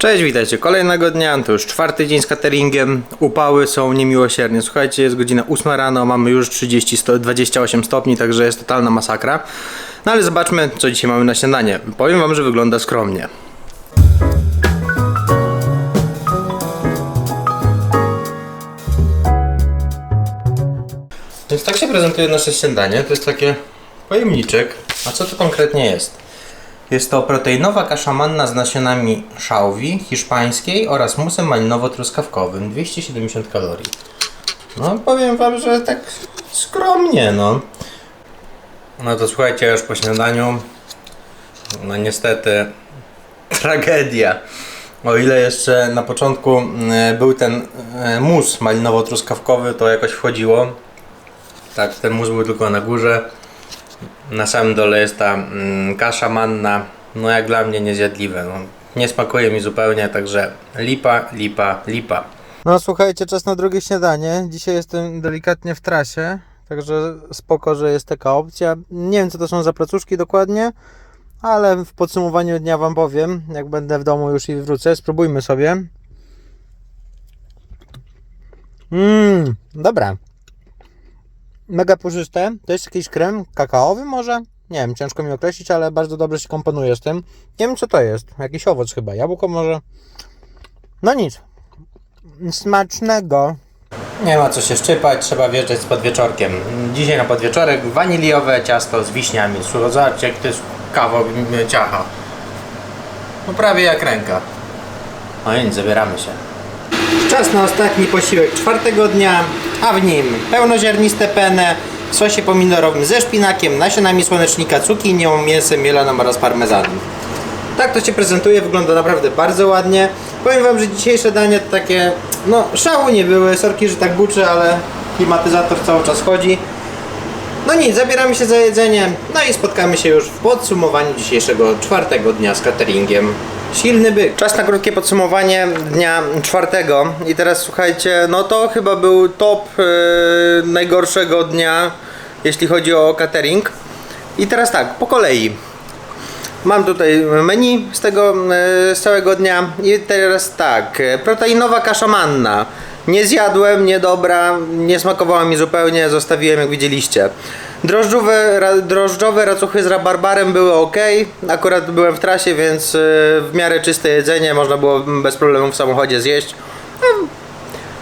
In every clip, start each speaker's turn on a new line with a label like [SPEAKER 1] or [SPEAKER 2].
[SPEAKER 1] Cześć, witajcie kolejnego dnia, to już czwarty dzień z cateringiem, upały są niemiłosiernie, słuchajcie, jest godzina 8 rano, mamy już 30, sto- 28 stopni, także jest totalna masakra. No ale zobaczmy, co dzisiaj mamy na śniadanie. Powiem wam, że wygląda skromnie. Więc tak się prezentuje nasze śniadanie, to jest takie pojemniczek. A co to konkretnie jest? Jest to proteinowa kasza manna z nasionami szałwi hiszpańskiej oraz musem malinowo-truskawkowym. 270 kalorii. No powiem wam, że tak skromnie, no. No to słuchajcie, już po śniadaniu, no niestety, tragedia. O ile jeszcze na początku mm, był ten e, mus malinowo-truskawkowy, to jakoś wchodziło. Tak, ten mus był tylko na górze. Na samym dole jest ta mm, kasza manna. No jak dla mnie niezjadliwe. No. Nie smakuje mi zupełnie, także lipa, lipa, lipa.
[SPEAKER 2] No słuchajcie, czas na drugie śniadanie. Dzisiaj jestem delikatnie w trasie, także spoko, że jest taka opcja. Nie wiem, co to są za placuszki dokładnie, ale w podsumowaniu dnia Wam powiem, jak będę w domu już i wrócę. Spróbujmy sobie. Mmm, dobra. Mega puszyste. To jest jakiś krem kakaowy może? Nie wiem, ciężko mi określić, ale bardzo dobrze się komponuje z tym. Nie wiem, co to jest. Jakiś owoc chyba. Jabłko może? No nic. Smacznego.
[SPEAKER 1] Nie ma co się szczypać, trzeba wjeżdżać z podwieczorkiem. Dzisiaj na podwieczorek waniliowe ciasto z wiśniami. Zobaczcie, jak to jest kawał ciacha. No prawie jak ręka. No nic, zabieramy się. Czas na ostatni posiłek czwartego dnia, a w nim pełnoziarniste penne w sosie pomidorowym ze szpinakiem, nasionami słonecznika, cukinią, mięsem mielonym oraz parmezanem. Tak to się prezentuje, wygląda naprawdę bardzo ładnie. Powiem wam, że dzisiejsze dania to takie, no szału nie były, sorki, że tak buczy, ale klimatyzator cały czas chodzi. No nic, zabieramy się za jedzenie, no i spotkamy się już w podsumowaniu dzisiejszego czwartego dnia z cateringiem. Silny byk. Czas na krótkie podsumowanie dnia czwartego i teraz słuchajcie, no to chyba był top yy, najgorszego dnia, jeśli chodzi o catering. I teraz tak, po kolei. Mam tutaj menu z tego e, z całego dnia i teraz tak, e, proteinowa kasza manna. Nie zjadłem, niedobra, nie smakowała mi zupełnie, zostawiłem jak widzieliście. Drożdżowe, ra, drożdżowe racuchy z rabarbarem były ok. Akurat byłem w trasie, więc e, w miarę czyste jedzenie można było bez problemu w samochodzie zjeść.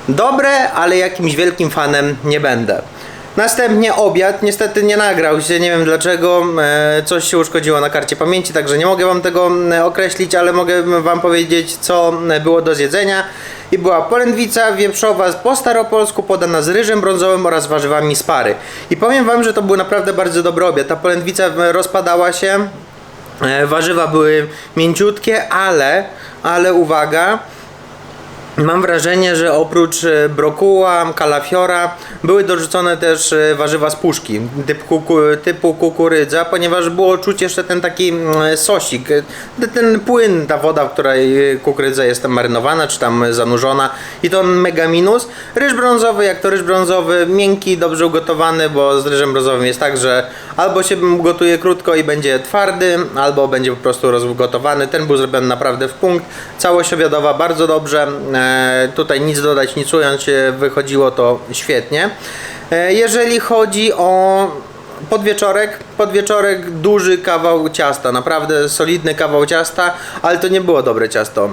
[SPEAKER 1] Dobre, ale jakimś wielkim fanem nie będę. Następnie obiad, niestety nie nagrał się, nie wiem dlaczego, e, coś się uszkodziło na karcie pamięci, także nie mogę wam tego e, określić, ale mogę wam powiedzieć co było do zjedzenia. I była polędwica wieprzowa po staropolsku podana z ryżem brązowym oraz warzywami z pary. I powiem wam, że to był naprawdę bardzo dobry obiad. Ta polędwica rozpadała się, e, warzywa były mięciutkie, ale, ale uwaga, Mam wrażenie, że oprócz e, brokuła, kalafiora były dorzucone też e, warzywa z puszki typu, kuku, typu kukurydza, ponieważ było czuć jeszcze ten taki mm, sosik, e, ten płyn, ta woda, w której kukurydza jest tam marynowana czy tam zanurzona i to mega minus. Ryż brązowy, jak to ryż brązowy, miękki, dobrze ugotowany, bo z ryżem brązowym jest tak, że albo się gotuje krótko i będzie twardy, albo będzie po prostu rozgotowany. Ten był zrobiony naprawdę w punkt. Całość obiadowa bardzo dobrze. E, tutaj nic dodać, nic ująć, e, wychodziło to świetnie. E, jeżeli chodzi o podwieczorek, podwieczorek duży kawał ciasta, naprawdę solidny kawał ciasta, ale to nie było dobre ciasto.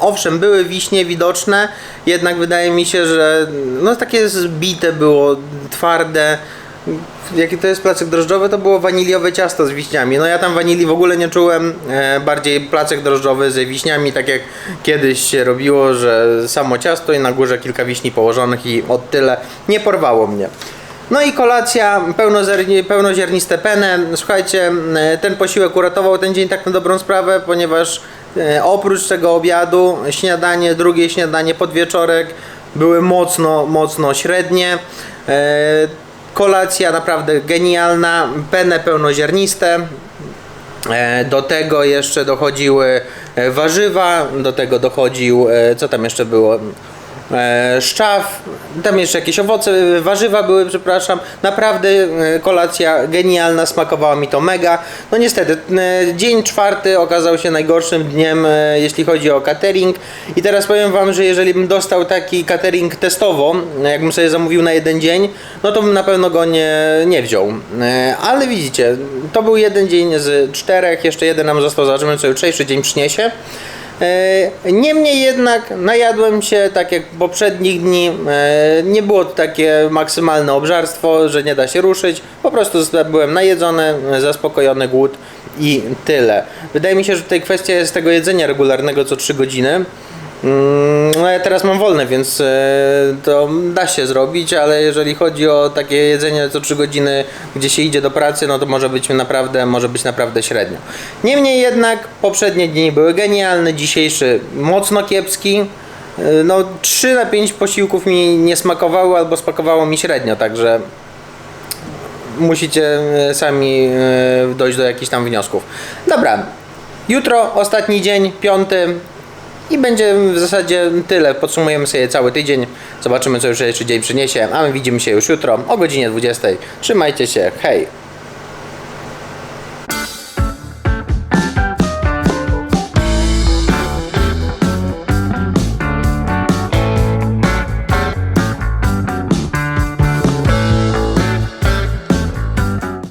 [SPEAKER 1] Owszem, były wiśnie widoczne, jednak wydaje mi się, że no takie zbite było, twarde. Jaki to jest placek drożdżowy? To było waniliowe ciasto z wiśniami. No ja tam wanilii w ogóle nie czułem. E, bardziej placek drożdżowy ze wiśniami, tak jak kiedyś się robiło, że samo ciasto i na górze kilka wiśni położonych i od tyle nie porwało mnie. No i kolacja, pełnoziarni- pełnoziarniste penne. Słuchajcie, e, ten posiłek uratował ten dzień tak na dobrą sprawę, ponieważ e, oprócz tego obiadu, śniadanie, drugie śniadanie, podwieczorek były mocno, mocno średnie. Kolacja naprawdę genialna, penne pełnoziarniste. E, Do tego jeszcze dochodziły e, warzywa, do tego dochodził, e, co tam jeszcze było? E, szczaw, tam jeszcze jakieś owoce, warzywa były, przepraszam. Naprawdę e, kolacja genialna, smakowała mi to mega. No niestety, e, dzień czwarty okazał się najgorszym dniem, jeśli chodzi o catering. I teraz powiem Wam, że jeżeli bym dostał taki catering testowo, jakbym sobie zamówił na jeden dzień, no to bym na pewno go nie, nie wziął. Ale widzicie, to był jeden dzień z czterech, jeszcze jeden nam został, zobaczymy co jutrzejszy dzień przyniesie. E, Niemniej jednak najadłem się tak jak poprzednich dni. E, Nie było to takie maksymalne obżarstwo, że nie da się ruszyć. Po prostu byłem najedzony, zaspokojony głód i tyle. Wydaje mi się, że tutaj kwestia jest tego jedzenia regularnego co 3 godziny. Mm, No ja teraz mam wolne, więc e, to da się zrobić, ale jeżeli chodzi o takie jedzenie co 3 godziny, gdzie się idzie do pracy, no to może być naprawdę, może być naprawdę średnio. Niemniej jednak poprzednie dni były genialne, dzisiejszy mocno kiepski. E, No 3 na 5 posiłków mi nie smakowały albo smakowało mi średnio, także musicie e, sami dojść do jakichś tam wniosków. Dobra, jutro ostatni dzień, piąty i będzie w zasadzie tyle. Podsumujemy sobie cały tydzień, zobaczymy co już jeszcze dzień przyniesie, a my widzimy się już jutro o godzinie 20. Trzymajcie się, hej!